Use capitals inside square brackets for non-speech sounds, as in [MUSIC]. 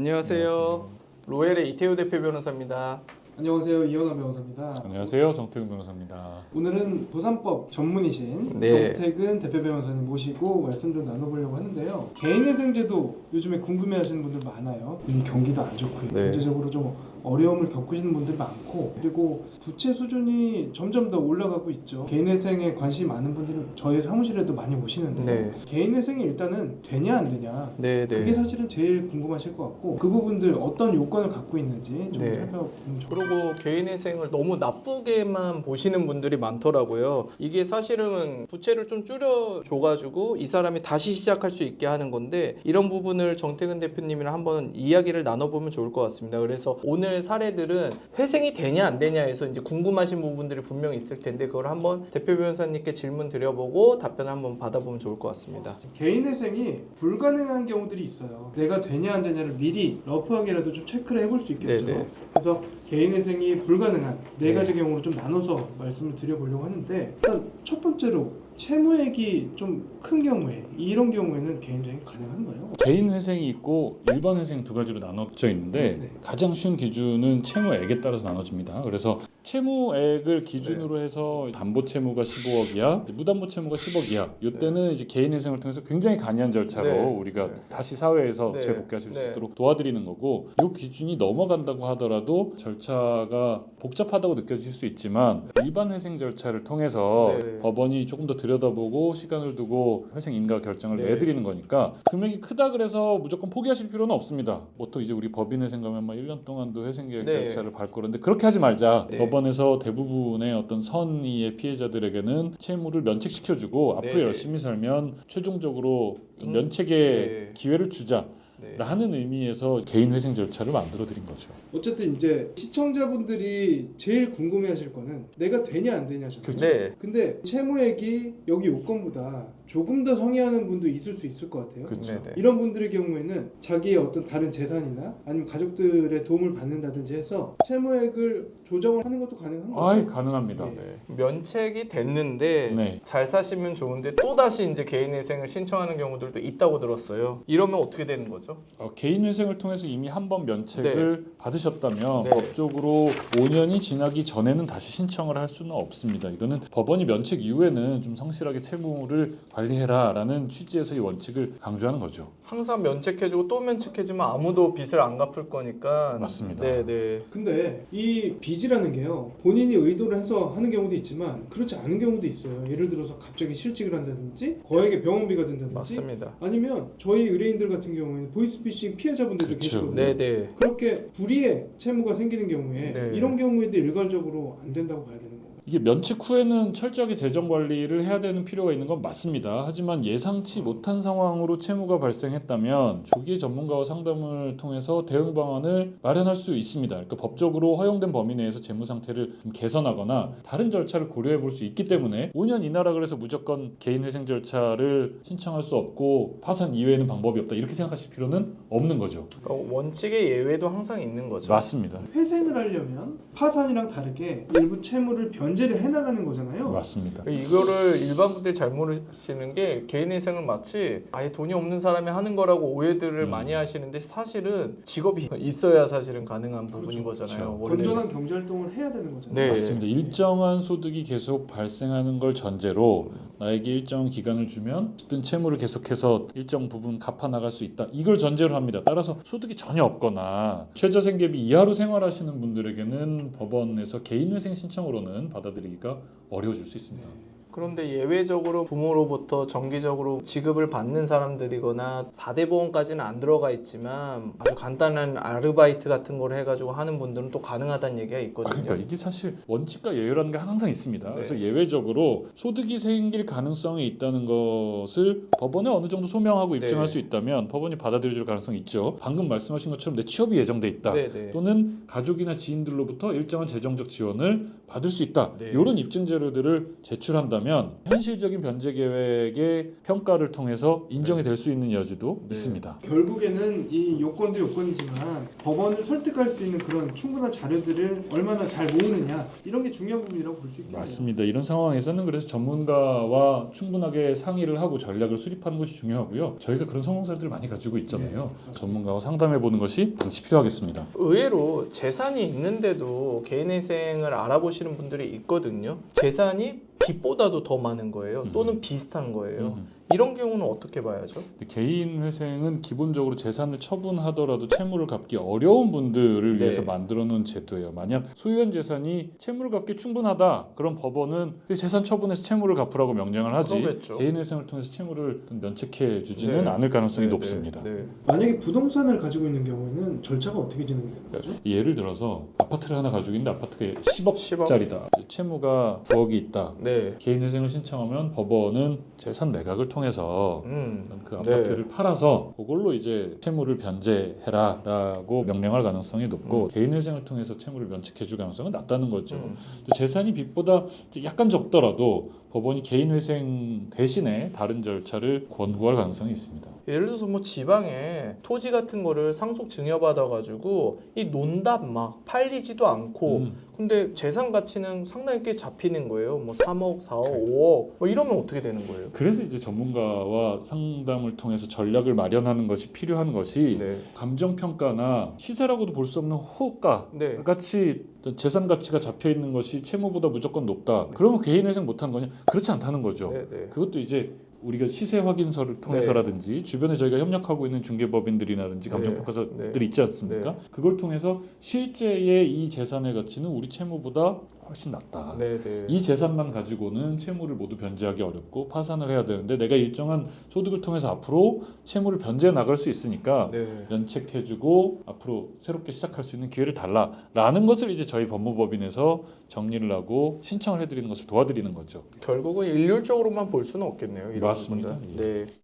안녕하세요. 로엘의 이태우 대표 변호사입니다. 안녕하세요 이현아 변호사입니다. 안녕하세요 정태근 변호사입니다. 오늘은 부산법 전문이신 네. 정태근 대표 변호사님 모시고 말씀 좀 나눠보려고 하는데요. 개인회생제도 요즘에 궁금해하시는 분들 많아요. 요즘 경기도 안 좋고요. 네. 경제적으로 좀 어려움을 겪으시는 분들 많고 그리고 부채 수준이 점점 더 올라가고 있죠. 개인회생에 관심이 많은 분들은 저희 사무실에도 많이 오시는데 네. 개인회생이 일단은 되냐 안 되냐 네, 그게 네. 사실은 제일 궁금하실 것 같고 그 부분들 어떤 요건을 갖고 있는지 좀 네. 살펴보면 좋을 그리고 개인의 생을 너무 나쁘게만 보시는 분들이 많더라고요. 이게 사실은 부채를 좀 줄여 줘가지고 이 사람이 다시 시작할 수 있게 하는 건데 이런 부분을 정태근 대표님이랑 한번 이야기를 나눠보면 좋을 것 같습니다. 그래서 오늘 사례들은 회생이 되냐 안 되냐에서 이제 궁금하신 부분들이 분명히 있을 텐데 그걸 한번 대표 변호사님께 질문 드려보고 답변 한번 받아보면 좋을 것 같습니다. 개인 회생이 불가능한 경우들이 있어요. 내가 되냐 안 되냐를 미리 러프하게라도 좀 체크를 해볼 수 있겠죠. 네네. 그래서 개인 회생이 불가능한 네 네. 가지 경우로 좀 나눠서 말씀을 드려보려고 하는데 일단 첫 번째로 채무액이 좀 큰 경우에 이런 경우에는 개인 회생이 가능한가요? 개인 회생이 있고 일반 회생 두 가지로 나눠져 있는데 네. 가장 쉬운 기준은 채무액에 따라서 나눠집니다. 그래서 채무액을 기준으로 해서 담보 채무가 15억 이하, 무담보 채무가 10억 이하. 이때는 이제 개인 회생을 통해서 굉장히 간이한 절차로 네. 우리가 네. 다시 사회에서 네. 재복귀하실 수 네. 있도록 도와드리는 거고 이 기준이 넘어간다고 하더라도 절차가 복잡하다고 느껴질 수 있지만 일반 회생 절차를 통해서 네. 법원이 조금 더 들여다보고 시간을 두고 회생 인가 결정을 네. 내드리는 거니까 금액이 크다 그래서 무조건 포기하실 필요는 없습니다. 보통 이제 우리 법인 회생 가면 막 1년 동안도 회생 계획 네. 절차를 밟고 그러는데 그렇게 하지 말자. 네. 법원에서 대부분의 어떤 선의의 피해자들에게는 채무를 면책시켜주고 앞으로 네. 열심히 살면 최종적으로 음, 면책의 네. 기회를 주자. 네. 라는 의미에서 개인 회생 절차를 만들어 드린 거죠. 어쨌든 이제 시청자분들이 제일 궁금해하실 거는 내가 되냐 안 되냐잖아요. 그렇죠. 네. 근데 채무액이 여기 요건보다 조금 더 성의하는 분도 있을 수 있을 것 같아요. 그렇죠. 네, 네. 이런 분들의 경우에는 자기의 어떤 다른 재산이나 아니면 가족들의 도움을 받는다든지 해서 채무액을 조정을 하는 것도 가능한 거죠. 아이 가능합니다. 네. 네. 면책이 됐는데 네. 잘 사시면 좋은데 또 다시 이제 개인 회생을 신청하는 경우들도 있다고 들었어요. 이러면 어떻게 되는 거죠? 어, 개인 회생을 통해서 이미 한 번 면책을 받으셨다면 네. 법적으로 5년이 지나기 전에는 다시 신청을 할 수는 없습니다. 이거는 법원이 면책 이후에는 좀 성실하게 채무를 관리해라라는 취지에서 이 원칙을 강조하는 거죠. 항상 면책해주고 또 면책해주면 아무도 빚을 안 갚을 거니까. 맞습니다. 네, 네. 근데 이 빚이라는 게요 본인이 의도를 해서 하는 경우도 있지만 그렇지 않은 경우도 있어요. 예를 들어서 갑자기 실직을 한다든지 거액의 병원비가 든다든지 맞습니다. 아니면 저희 의뢰인들 같은 경우에는 보이스피싱 피해자분들도 그쵸. 계시거든요. 네, 네. 그렇게 불의의 채무가 생기는 경우에 네. 이런 경우에도 일괄적으로 안 된다고 봐야 되는 건가요? 이게 면책 후에는 철저하게 재정 관리를 해야 되는 필요가 있는 건 맞습니다. 하지만 예상치 못한 상황으로 채무가 발생했다면 조기 전문가와 상담을 통해서 대응 방안을 마련할 수 있습니다. 그러니까 법적으로 허용된 범위 내에서 재무 상태를 좀 개선하거나 다른 절차를 고려해 볼 수 있기 때문에 5년 이내라 그래서 무조건 개인 회생 절차를 신청할 수 없고 파산 이외에는 방법이 없다 이렇게 생각하실 필요는 없는 거죠. 어, 원칙의 예외도 항상 있는 거죠. 맞습니다. 회생을 하려면 파산이랑 다르게 일부 채무를 변제 를 해나가는 거잖아요. 맞습니다. 이거를 일반 분들이 잘 모르시는 게 개인 회생을 마치 아예 돈이 없는 사람이 하는 거라고 오해들을 음. 많이 하시는데 사실은 직업이 [LAUGHS] 있어야 사실은 가능한 부분인 그렇죠. 거잖아요. 그렇죠. 원래. 건전한 경제 활동을 해야 되는 거잖아요. 네. 맞습니다. 일정한 소득이 계속 발생하는 걸 전제로 나에게 일정 기간을 주면 어쨌든 채무를 계속해서 일정 부분 갚아 나갈 수 있다. 이걸 전제로 합니다. 따라서 소득이 전혀 없거나 최저생계비 이하로 생활하시는 분들에게는 법원에서 개인회생 신청으로는 받아들이기가 어려워질 수 있습니다. 그런데 예외적으로 부모로부터 정기적으로 지급을 받는 사람들이거나 4대 보험까지는 안 들어가 있지만 아주 간단한 아르바이트 같은 걸 해가지고 하는 분들은 또 가능하다는 얘기가 아, 있거든요. 그러니까 이게 사실 원칙과 예외라는 게 항상 있습니다. 네. 그래서 예외적으로 소득이 생길 가능성이 있다는 것을 법원에 어느 정도 소명하고 입증할 네. 수 있다면 법원이 받아들여 줄 가능성이 있죠. 방금 말씀하신 것처럼 내 취업이 예정돼 있다. 네 네. 또는 가족이나 지인들로부터 일정한 재정적 지원을 받을 수 있다. 네. 이런 입증 자료들을 제출한다면 현실적인 변제 계획의 평가를 통해서 인정이 될 수 있는 여지도 네. 있습니다. 결국에는 이 요건도 요건이지만 법원을 설득할 수 있는 그런 충분한 자료들을 얼마나 잘 모으느냐 이런 게 중요한 부분이라고 볼 수 있겠네요. 맞습니다. 이런 상황에서는 그래서 전문가와 충분하게 상의를 하고 전략을 수립하는 것이 중요하고요. 저희가 그런 성공사들을 많이 가지고 있잖아요. 네, 전문가와 상담해 보는 것이 반드시 필요하겠습니다. 의외로 재산이 있는데도 개인회생을 알아보시 는 분들이 있거든요. 재산이 빚보다도 더 많은 거예요. 음. 또는 비슷한 거예요. 음. 이런 경우는 어떻게 봐야죠? 개인 회생은 기본적으로 재산을 처분하더라도 채무를 갚기 어려운 분들을 네. 위해서 만들어 놓은 제도예요. 만약 소유한 재산이 채무를 갚기 충분하다. 그럼 법원은 그 재산 처분해서 채무를 갚으라고 명령을 하지. 그러겠죠. 개인 회생을 통해서 채무를 면책해 주지는 네. 않을 가능성이 네, 높습니다. 네, 네. 만약에 부동산을 가지고 있는 경우에는 절차가 어떻게 진행되는 거죠? 예를 들어서 아파트를 하나 가지고 있는데 아파트가 10억짜리다. 10억. 채무가 9억이 있다. 네. 개인 회생을 신청하면 법원은 재산 매각을 통해 서 음. 그 네. 아파트를 팔아서 그걸로 이제 채무를 변제해라라고 명령할 가능성이 높고 개인 회생을 통해서 채무를 면책해줄 가능성은 낮다는 거죠. 음. 또 재산이 빚보다 약간 적더라도 법원이 개인 회생 대신에 다른 절차를 권고할 가능성이 있습니다. 예를 들어서 뭐 지방에 토지 같은 거를 상속 증여받아 가지고 이 논답 막 팔리지도 않고 음. 근데 재산 가치는 상당히 꽤 잡히는 거예요. 뭐 3억, 4억, 5억 뭐 이러면 어떻게 되는 거예요? 그래서 이제 전문가와 상담을 통해서 전략을 마련하는 것이 필요한 것이 네. 감정 평가나 시세라고도 볼 수 없는 호가 네. 같이 재산 가치가 잡혀 있는 것이 채무보다 무조건 높다. 그러면 개인 회생 못하는 거냐? 그렇지 않다는 거죠. 네, 네. 그것도 이제 우리가 시세 확인서를 통해서라든지 주변에 저희가 협력하고 있는 중개법인들이라든지 네. 감정평가사들이 있지 않습니까? 그걸 통해서 실제의 이 재산의 가치는 우리 채무보다 훨씬 낮다. 네, 네. 이 재산만 가지고는 채무를 모두 변제하기 어렵고 파산을 해야 되는데 내가 일정한 소득을 통해서 앞으로 채무를 변제해 나갈 수 있으니까 네. 면책해주고 앞으로 새롭게 시작할 수 있는 기회를 달라라는 것을 이제 저희 법무법인에서 정리를 하고 신청을 해드리는 것을 도와드리는 거죠. 결국은 일률적으로만 볼 수는 없겠네요. 예. 네.